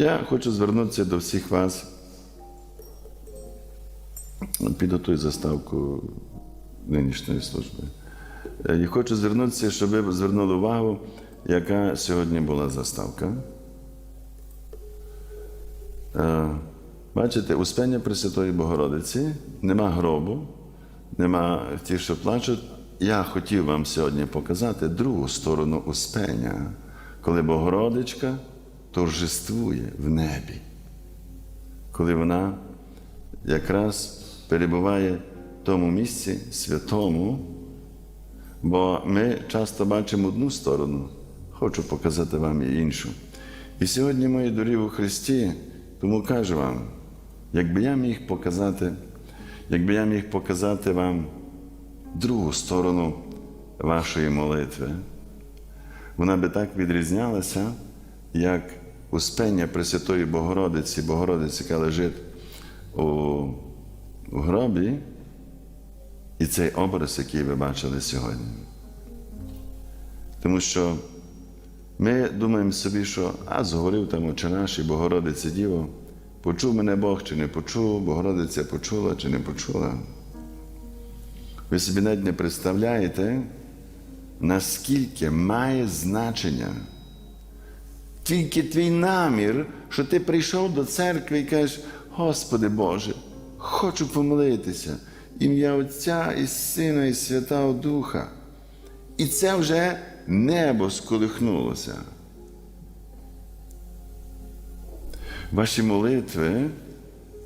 Я хочу звернутися до всіх вас. Підготуй заставку нинішньої служби. Е, І хочу звернутися, щоб ви звернули увагу, яка сьогодні була заставка. Е, Бачите, Успення Пресвятої Богородиці, нема гробу, нема ті, що плачуть. Я хотів вам сьогодні показати другу сторону Успення, коли Богородичка торжествує в небі, коли вона якраз перебуває в тому місці святому, бо ми часто бачимо одну сторону, хочу показати вам і іншу. І сьогодні, мої дорі у Христі, тому кажу вам, якби я міг показати, якби я міг показати вам другу сторону вашої молитви, вона би так відрізнялася, як успення Пресвятої Богородиці, Богородиці, яка лежить у, у гробі, і цей образ, який ви бачили сьогодні. Тому що ми думаємо собі, що а зговорив там очі наші, Богородиці Діво, почув мене Бог чи не почув, Богородиця почула чи не почула. Ви собі навіть не представляєте, наскільки має значення тільки твій намір, що ти прийшов до церкви і кажеш, Господи Боже, хочу помолитися, ім'я Отця і Сина, і Святого Духа. І це вже небо сколихнулося. Ваші молитви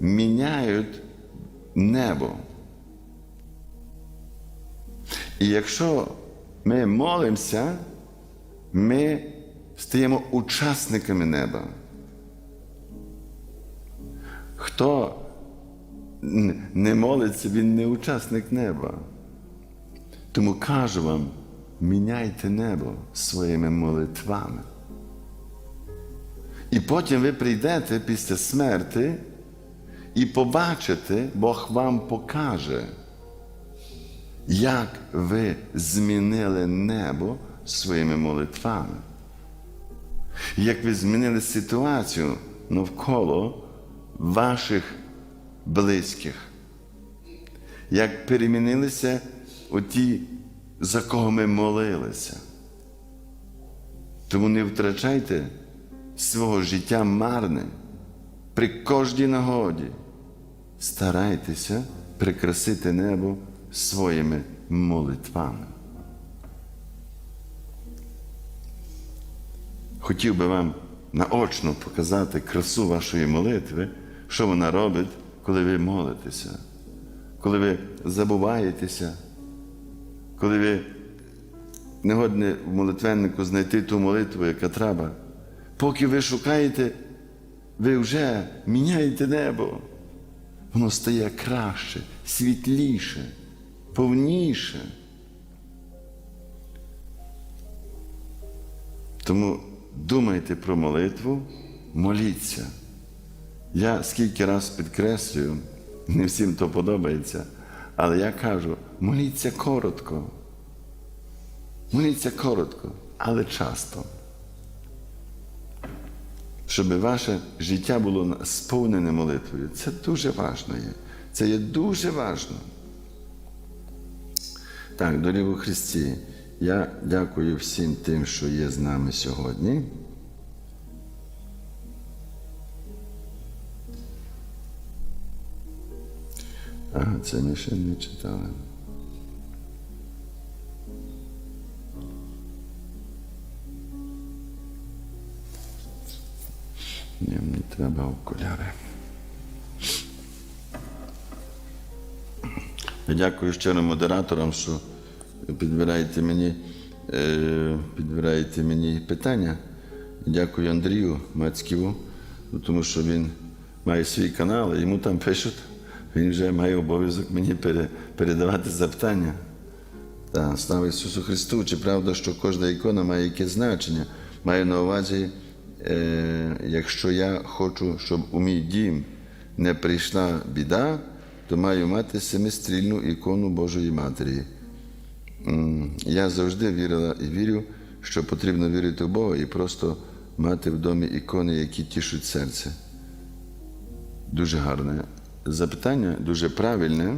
міняють небо. І якщо ми молимося, ми стаємо учасниками неба. Хто не молиться, він не учасник неба. Тому кажу вам, міняйте небо своїми молитвами. І потім ви прийдете після смерти і побачите, Бог вам покаже, як ви змінили небо своїми молитвами. Як ви змінили ситуацію навколо ваших близьких, як перемінилися оті, за кого ми молилися. Тому не втрачайте свого життя марне. При кожній нагоді старайтеся прикрасити небо своїми молитвами. Хотів би вам наочно показати красу вашої молитви, що вона робить, коли ви молитеся, коли ви забуваєтеся, коли ви не годні в молитвеннику знайти ту молитву, яка треба. Поки ви шукаєте, ви вже міняєте небо. Воно стає краще, світліше, повніше. Тому думайте про молитву, моліться. Я скільки раз підкреслюю, не всім то подобається, але я кажу, моліться коротко. Моліться коротко, але часто. Щоб ваше життя було сповнене молитвою. Це дуже важливо є. Це є дуже важливо. Так, дорогу у Христі, я дякую всім тим, що є з нами сьогодні. Ага, це ми ще не читали. Ні, мені треба окуляри. Я дякую щиро модераторам, що підбираєте мені, е, підбираєте мені питання. Дякую Андрію Мацьківу, тому що він має свій канал, і йому там пишуть, він вже має обов'язок мені передавати запитання. Та, слава Ісусу Христу, чи правда, що кожна ікона має якесь значення? Маю на увазі, е, якщо я хочу, щоб у мій дім не прийшла біда, то маю мати семистрільну ікону Божої Матері. Я завжди вірила і вірю, що потрібно вірити в Бога і просто мати в домі ікони, які тішуть серце. Дуже гарне запитання, дуже правильне,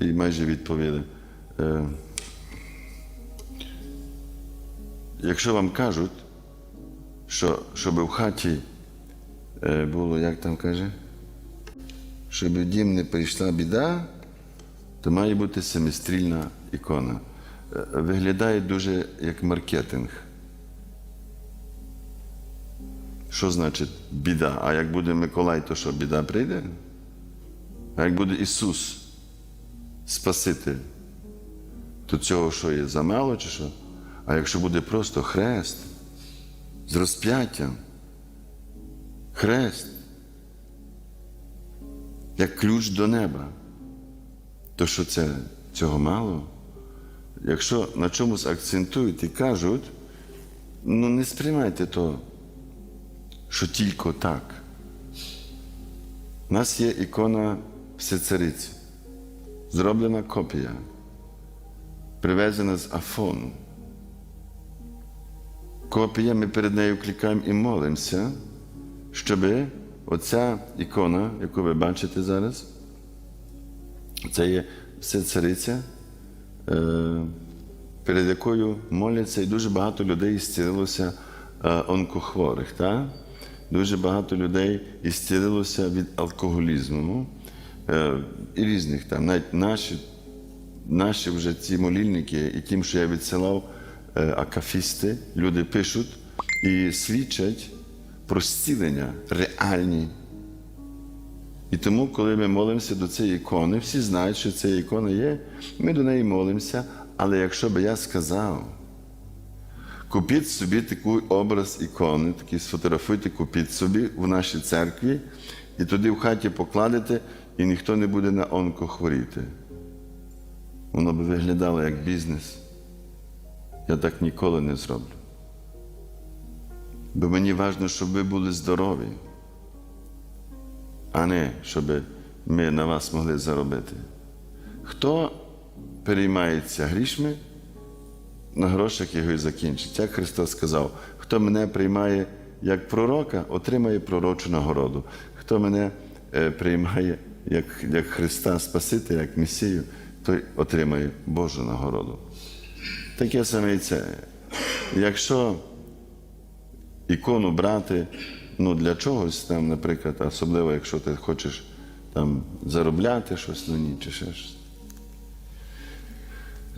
і майже відповіли. Е, якщо вам кажуть, що щоб в хаті е, було, як там каже, щоб в дім не прийшла біда, то має бути семистрільна ікона. Е, Виглядає дуже як маркетинг. Що значить біда? А як буде Миколай, то що біда прийде? А як буде Ісус Спаситель, то цього що є замало чи що? А якщо буде просто хрест з розп'яттям, хрест, як ключ до неба, то що це цього мало? Якщо на чомусь акцентують і кажуть, ну не сприймайте то, що тільки так. У нас є ікона Всецариці, зроблена копія, привезена з Афону. Копія, ми перед нею клікаємо і молимося, щоб оця ікона, яку ви бачите зараз, це є Всецариця, перед якою моляться, і дуже багато людей зцілилося е, онкохворих. Так? Дуже багато людей ісцілилося від алкоголізму е, і різних там, навіть наші, наші вже ці молільники, і тим, що я відсилав е, акафісти, люди пишуть і свідчать про зцілення реальні. І тому, коли ми молимося до цієї ікони, всі знають, що ця ікона є, ми до неї молимося. Але якщо би я сказав, купіть собі такий образ ікони, такий сфотографуйте, купіть собі в нашій церкві, і туди в хаті покладете, і ніхто не буде на онко хворіти. Воно би виглядало як бізнес. Я так ніколи не зроблю. Бо мені важливо, щоб ви були здорові, а не щоб ми на вас могли заробити. Хто переймається грішми, на грошах його і закінчить. Як Христос сказав, хто мене приймає як пророка, отримає пророчу нагороду. Хто мене приймає як, як Христа Спасителя, як Месію, той отримає Божу нагороду. Таке саме і це. Якщо ікону брати ну, для чогось, там, наприклад, особливо, якщо ти хочеш там, заробляти щось на ній чи ще щось.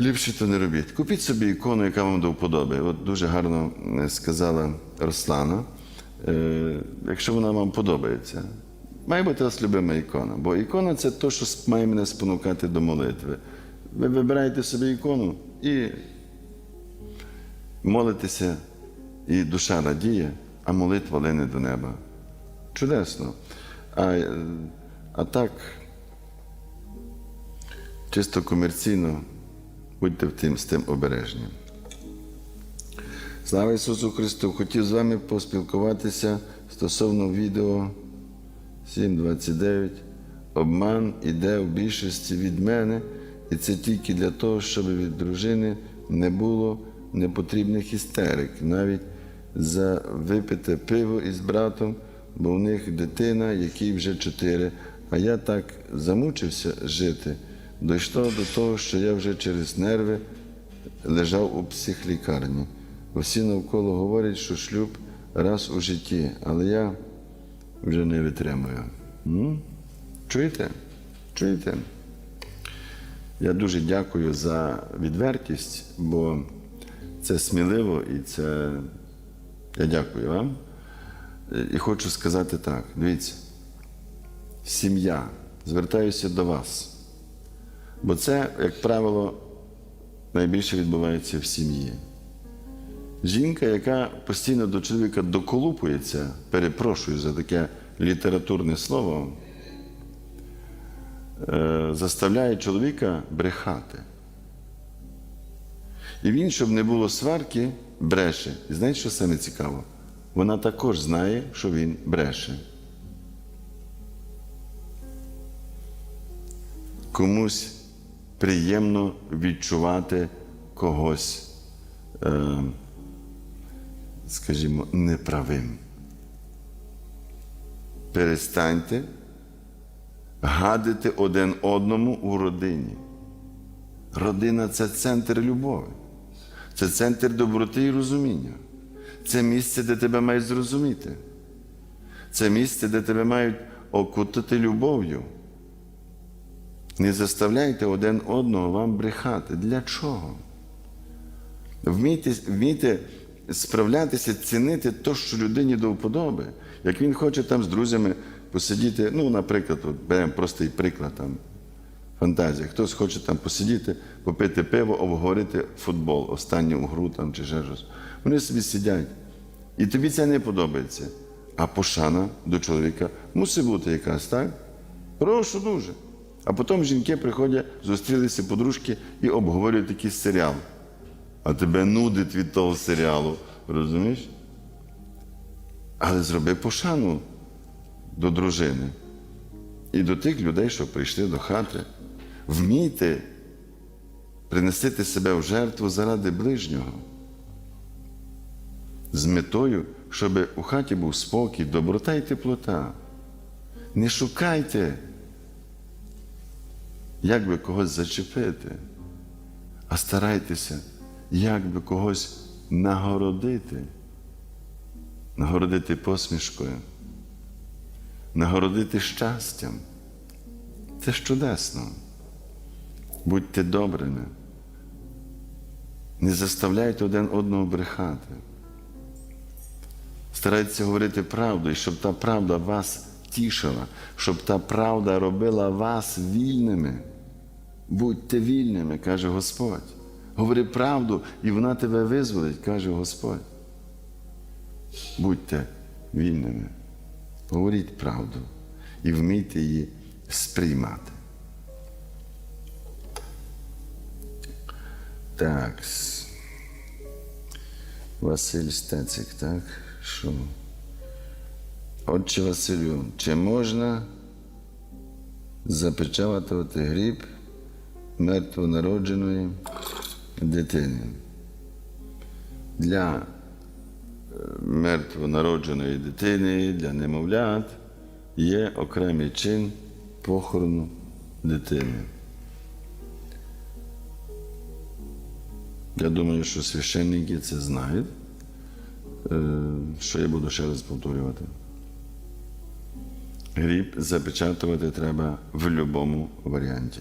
Ліпше то не робіть. Купіть собі ікону, яка вам до вподоби. От дуже гарно е, сказала Руслана. Е, якщо вона вам подобається, має бути вас любима ікона. Бо ікона це те, що має мене спонукати до молитви. Ви вибираєте собі ікону і молитеся, і душа радіє, а молитва лине до неба. Чудесно. А, е, а так, чисто комерційно, будьте тим, з тим обережні. Слава Ісусу Христу! Хотів з вами поспілкуватися стосовно відео 7.29. Обман іде в більшості від мене, і це тільки для того, щоб від дружини не було непотрібних істерик, навіть за випите пиво із братом, бо в них дитина, якій вже чотири. А я так замучився жити. Дійшло до того, що я вже через нерви лежав у психлікарні. Усі навколо говорять, що шлюб раз у житті, але я вже не витримую. М? Чуєте? Чуєте? Я дуже дякую за відвертість, бо це сміливо і це. Я дякую вам. І хочу сказати так: дивіться, сім'я, звертаюся до вас. Бо це, як правило, найбільше відбувається в сім'ї. Жінка, яка постійно до чоловіка доколупується, перепрошую за таке літературне слово, е, заставляє чоловіка брехати. І він, щоб не було сварки, бреше. І знаєте, що саме цікаво? Вона також знає, що він бреше. Комусь приємно відчувати когось е, скажімо, неправим. Перестаньте гадити один одному у родині. Родина це центр любові, це центр доброти і розуміння. Це місце, де тебе мають зрозуміти. Це місце, де тебе мають окутати любов'ю. Не заставляйте один одного вам брехати. Для чого? Вмійте, вмійте справлятися, цінити те, що людині до вподоби. Як він хоче там з друзями посидіти, ну, наприклад, от беремо простий приклад там, фантазія. Хтось хоче там посидіти, попити пиво, обговорити футбол, останню гру там чи ще щось. Вони собі сидять. І тобі це не подобається. А пошана до чоловіка мусить бути якась, так? Прошу дуже. А потім жінки приходять, зустрілися подружки і обговорюють якийсь серіал. А тебе нудить від того серіалу, розумієш? Але зроби пошану до дружини і до тих людей, що прийшли до хати. Вмійте принести себе в жертву заради ближнього. З метою, щоб у хаті був спокій, доброта і теплота. Не шукайте, як би когось зачепити, а старайтеся, як би когось нагородити, нагородити посмішкою, нагородити щастям. Це ж чудесно. Будьте добрими. Не заставляйте один одного брехати. Старайтеся говорити правду, і щоб та правда вас тішила, щоб та правда робила вас вільними. Будьте вільними, каже Господь. Говори правду, і вона тебе визволить, каже Господь. Будьте вільними. Говоріть правду і вмійте її сприймати. Так. Василь Стецик, так? Що? Отче Василю, чи можна запечатувати гріб мертвонародженої дитини? Для е, мертвонародженої дитини, для немовлят є окремий чин похорону дитини. Я думаю, що священники це знають, Е, що я буду ще раз повторювати. Гріб запечатувати треба в будь-якому варіанті.